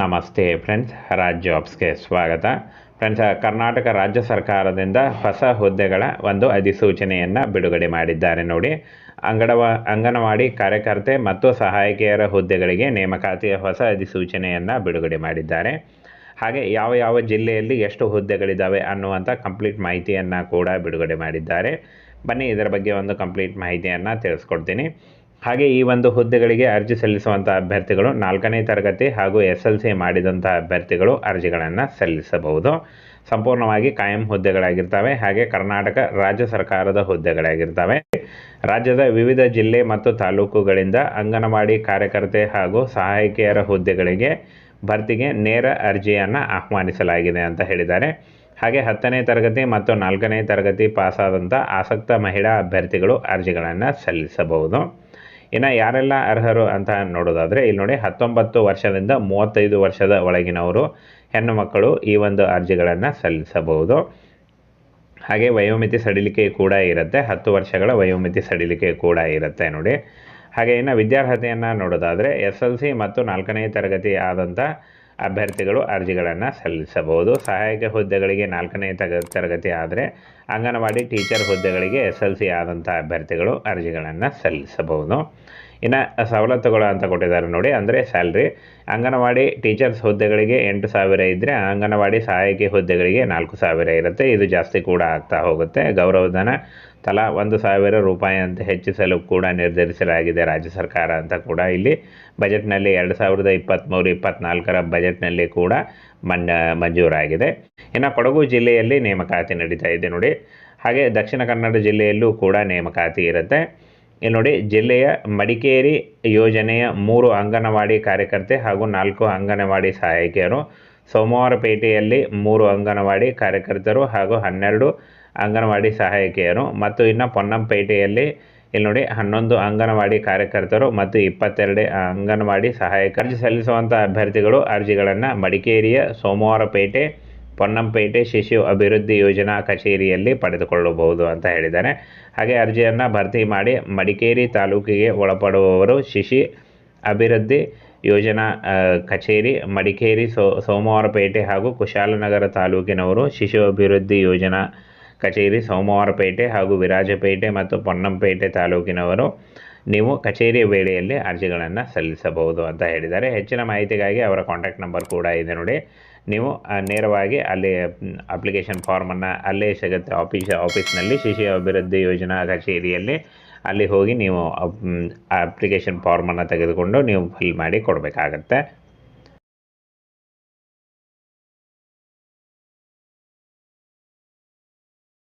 ನಮಸ್ತೆ ಫ್ರೆಂಡ್ಸ್ ರಾಜ್ ಜಾಬ್ಸ್ಗೆ ಸ್ವಾಗತ. ಫ್ರೆಂಡ್ಸ್, ಕರ್ನಾಟಕ ರಾಜ್ಯ ಸರ್ಕಾರದಿಂದ ಹೊಸ ಹುದ್ದೆಗಳ ಒಂದು ಅಧಿಸೂಚನೆಯನ್ನು ಬಿಡುಗಡೆ ಮಾಡಿದ್ದಾರೆ ನೋಡಿ. ಅಂಗಡವ, ಅಂಗನವಾಡಿ ಕಾರ್ಯಕರ್ತೆ ಮತ್ತು ಸಹಾಯಕಿಯರ ಹುದ್ದೆಗಳಿಗೆ ನೇಮಕಾತಿಯ ಹೊಸ ಅಧಿಸೂಚನೆಯನ್ನು ಬಿಡುಗಡೆ ಮಾಡಿದ್ದಾರೆ. ಹಾಗೆ ಯಾವ ಯಾವ ಜಿಲ್ಲೆಯಲ್ಲಿ ಎಷ್ಟು ಹುದ್ದೆಗಳಿದ್ದಾವೆ ಅನ್ನುವಂಥ ಕಂಪ್ಲೀಟ್ ಮಾಹಿತಿಯನ್ನು ಕೂಡ ಬಿಡುಗಡೆ ಮಾಡಿದ್ದಾರೆ. ಬನ್ನಿ, ಇದರ ಬಗ್ಗೆ ಒಂದು ಕಂಪ್ಲೀಟ್ ಮಾಹಿತಿಯನ್ನು ತಿಳಿಸ್ಕೊಡ್ತೀನಿ. ಹಾಗೆ ಈ ಒಂದು ಹುದ್ದೆಗಳಿಗೆ ಅರ್ಜಿ ಸಲ್ಲಿಸುವಂಥ ಅಭ್ಯರ್ಥಿಗಳು ನಾಲ್ಕನೇ ತರಗತಿ ಹಾಗೂ ಎಸ್ ಎಲ್ ಸಿ ಮಾಡಿದಂಥ ಅಭ್ಯರ್ಥಿಗಳು ಅರ್ಜಿಗಳನ್ನು ಸಲ್ಲಿಸಬಹುದು. ಸಂಪೂರ್ಣವಾಗಿ ಕಾಯಂ ಹುದ್ದೆಗಳಾಗಿರ್ತವೆ. ಹಾಗೆ ಕರ್ನಾಟಕ ರಾಜ್ಯ ಸರ್ಕಾರದ ಹುದ್ದೆಗಳಾಗಿರ್ತವೆ. ರಾಜ್ಯದ ವಿವಿಧ ಜಿಲ್ಲೆ ಮತ್ತು ತಾಲೂಕುಗಳಿಂದ ಅಂಗನವಾಡಿ ಕಾರ್ಯಕರ್ತೆ ಹಾಗೂ ಸಹಾಯಕಿಯರ ಹುದ್ದೆಗಳಿಗೆ ಭರ್ತಿಗೆ ನೇರ ಅರ್ಜಿಯನ್ನು ಆಹ್ವಾನಿಸಲಾಗಿದೆ ಅಂತ ಹೇಳಿದ್ದಾರೆ. ಹಾಗೆ ಹತ್ತನೇ ತರಗತಿ ಮತ್ತು ನಾಲ್ಕನೇ ತರಗತಿ ಪಾಸಾದಂಥ ಆಸಕ್ತ ಮಹಿಳಾ ಅಭ್ಯರ್ಥಿಗಳು ಅರ್ಜಿಗಳನ್ನು ಸಲ್ಲಿಸಬಹುದು. ಇನ್ನು ಯಾರೆಲ್ಲ ಅರ್ಹರು ಅಂತ ನೋಡೋದಾದರೆ, ಇಲ್ಲಿ ನೋಡಿ ಹತ್ತೊಂಬತ್ತು ವರ್ಷದಿಂದ ಮೂವತ್ತೈದು ವರ್ಷದ ಒಳಗಿನವರು ಹೆಣ್ಣು ಮಕ್ಕಳು ಈ ಒಂದು ಅರ್ಜಿಗಳನ್ನು ಸಲ್ಲಿಸಬಹುದು. ಹಾಗೆ ವಯೋಮಿತಿ ಸಡಿಲಿಕೆ ಕೂಡ ಇರುತ್ತೆ, ಹತ್ತು ವರ್ಷಗಳ ವಯೋಮಿತಿ ಸಡಿಲಿಕೆ ಕೂಡ ಇರುತ್ತೆ ನೋಡಿ. ಹಾಗೆ ಇನ್ನು ವಿದ್ಯಾರ್ಹತೆಯನ್ನು ನೋಡೋದಾದರೆ, ಎಸ್ ಎಲ್ ಸಿ ಮತ್ತು ನಾಲ್ಕನೇ ತರಗತಿ ಆದಂಥ ಅಭ್ಯರ್ಥಿಗಳು ಅರ್ಜಿಗಳನ್ನು ಸಲ್ಲಿಸಬಹುದು. ಸಹಾಯಕ ಹುದ್ದೆಗಳಿಗೆ ನಾಲ್ಕನೇ ತಗ, ತರಗತಿ ಆದರೆ ಅಂಗನವಾಡಿ ಟೀಚರ್ ಹುದ್ದೆಗಳಿಗೆ ಎಸ್ ಎಲ್ ಸಿ ಆದಂಥ ಅಭ್ಯರ್ಥಿಗಳು ಅರ್ಜಿಗಳನ್ನು ಸಲ್ಲಿಸಬಹುದು. ಇನ್ನು ಸವಲತ್ತುಗಳು ಅಂತ ಕೊಟ್ಟಿದ್ದಾರೆ ನೋಡಿ. ಅಂದರೆ ಸ್ಯಾಲ್ರಿ ಅಂಗನವಾಡಿ ಟೀಚರ್ಸ್ ಹುದ್ದೆಗಳಿಗೆ ಎಂಟು ಸಾವಿರ ಇದ್ದರೆ ಅಂಗನವಾಡಿ ಸಹಾಯಕಿ ಹುದ್ದೆಗಳಿಗೆ ನಾಲ್ಕು ಸಾವಿರ ಇರುತ್ತೆ. ಇದು ಜಾಸ್ತಿ ಕೂಡ ಆಗ್ತಾ ಹೋಗುತ್ತೆ. ಗೌರವಧನ ತಲಾ ಒಂದು ಸಾವಿರ ರೂಪಾಯಿ ಅಂತ ಹೆಚ್ಚಿಸಲು ಕೂಡ ನಿರ್ಧರಿಸಲಾಗಿದೆ ರಾಜ್ಯ ಸರ್ಕಾರ ಅಂತ ಕೂಡ ಇಲ್ಲಿ ಬಜೆಟ್ನಲ್ಲಿ ಎರಡು ಸಾವಿರದ ಇಪ್ಪತ್ತ್ಮೂರು ಇಪ್ಪತ್ತ್ನಾಲ್ಕರ ಬಜೆಟ್ನಲ್ಲಿ ಕೂಡ ಮನ್ ಮಂಜೂರಾಗಿದೆ. ಇನ್ನು ಕೊಡಗು ಜಿಲ್ಲೆಯಲ್ಲಿ ನೇಮಕಾತಿ ನಡೀತಾ ಇದೆ ನೋಡಿ. ಹಾಗೆ ದಕ್ಷಿಣ ಕನ್ನಡ ಜಿಲ್ಲೆಯಲ್ಲೂ ಕೂಡ ನೇಮಕಾತಿ ಇರುತ್ತೆ. ಇಲ್ಲಿ ನೋಡಿ ಜಿಲ್ಲೆಯ ಮಡಿಕೇರಿ ಯೋಜನೆಯ ಮೂರು ಅಂಗನವಾಡಿ ಕಾರ್ಯಕರ್ತೆ ಹಾಗೂ ನಾಲ್ಕು ಅಂಗನವಾಡಿ ಸಹಾಯಕಿಯರು. ಸೋಮವಾರಪೇಟೆಯಲ್ಲಿ ಮೂರು ಅಂಗನವಾಡಿ ಕಾರ್ಯಕರ್ತರು ಹಾಗೂ ಹನ್ನೆರಡು ಅಂಗನವಾಡಿ ಸಹಾಯಕಿಯರು. ಮತ್ತು ಇನ್ನು ಪೊನ್ನಂಪೇಟೆಯಲ್ಲಿ ಇಲ್ಲಿ ನೋಡಿ ಹನ್ನೊಂದು ಅಂಗನವಾಡಿ ಕಾರ್ಯಕರ್ತರು ಮತ್ತು ಇಪ್ಪತ್ತೆರಡು ಅಂಗನವಾಡಿ ಸಹಾಯಕ ಅರ್ಜಿ ಸಲ್ಲಿಸುವಂಥ ಅಭ್ಯರ್ಥಿಗಳು ಅರ್ಜಿಗಳನ್ನು ಮಡಿಕೇರಿಯ ಸೋಮವಾರಪೇಟೆ ಪೊನ್ನಂಪೇಟೆ ಶಿಶು ಅಭಿವೃದ್ಧಿ ಯೋಜನಾ ಕಚೇರಿಯಲ್ಲಿ ಪಡೆದುಕೊಳ್ಳಬಹುದು ಅಂತ ಹೇಳಿದ್ದಾರೆ. ಹಾಗೆ ಅರ್ಜಿಯನ್ನು ಭರ್ತಿ ಮಾಡಿ ಮಡಿಕೇರಿ ತಾಲೂಕಿಗೆ ಒಳಪಡುವವರು ಶಿಶಿ ಅಭಿವೃದ್ಧಿ ಯೋಜನಾ ಕಚೇರಿ, ಮಡಿಕೇರಿ ಸೋ, ಸೋಮವಾರಪೇಟೆ ಹಾಗೂ ಕುಶಾಲನಗರ ತಾಲೂಕಿನವರು ಶಿಶು ಅಭಿವೃದ್ಧಿ ಯೋಜನಾ ಕಚೇರಿ ಸೋಮವಾರಪೇಟೆ ಹಾಗೂ ವಿರಾಜಪೇಟೆ ಮತ್ತು ಪೊನ್ನಂಪೇಟೆ ತಾಲೂಕಿನವರು ನೀವು ಕಚೇರಿ ವೇಳೆಯಲ್ಲಿ ಅರ್ಜಿಗಳನ್ನು ಸಲ್ಲಿಸಬಹುದು ಅಂತ ಹೇಳಿದ್ದಾರೆ. ಹೆಚ್ಚಿನ ಮಾಹಿತಿಗಾಗಿ ಅವರ ಕಾಂಟ್ಯಾಕ್ಟ್ ನಂಬರ್ ಕೂಡ ಇದೆ ನೋಡಿ. ನೀವು ನೇರವಾಗಿ ಅಲ್ಲಿ ಅಪ್ಲಿಕೇಶನ್ ಫಾರ್ಮನ್ನು ಅಲ್ಲೇ ಸಿಗುತ್ತೆ. ಆಫೀಸ್ ಆಫೀಸ್ನಲ್ಲಿ ಶಿಶು ಅಭಿವೃದ್ಧಿ ಯೋಜನಾ ಕಚೇರಿಯಲ್ಲಿ ಅಲ್ಲಿ ಹೋಗಿ ನೀವು ಅಪ್ಲಿಕೇಶನ್ ಫಾರ್ಮನ್ನು ತೆಗೆದುಕೊಂಡು ನೀವು ಫಿಲ್ ಮಾಡಿ ಕೊಡಬೇಕಾಗತ್ತೆ.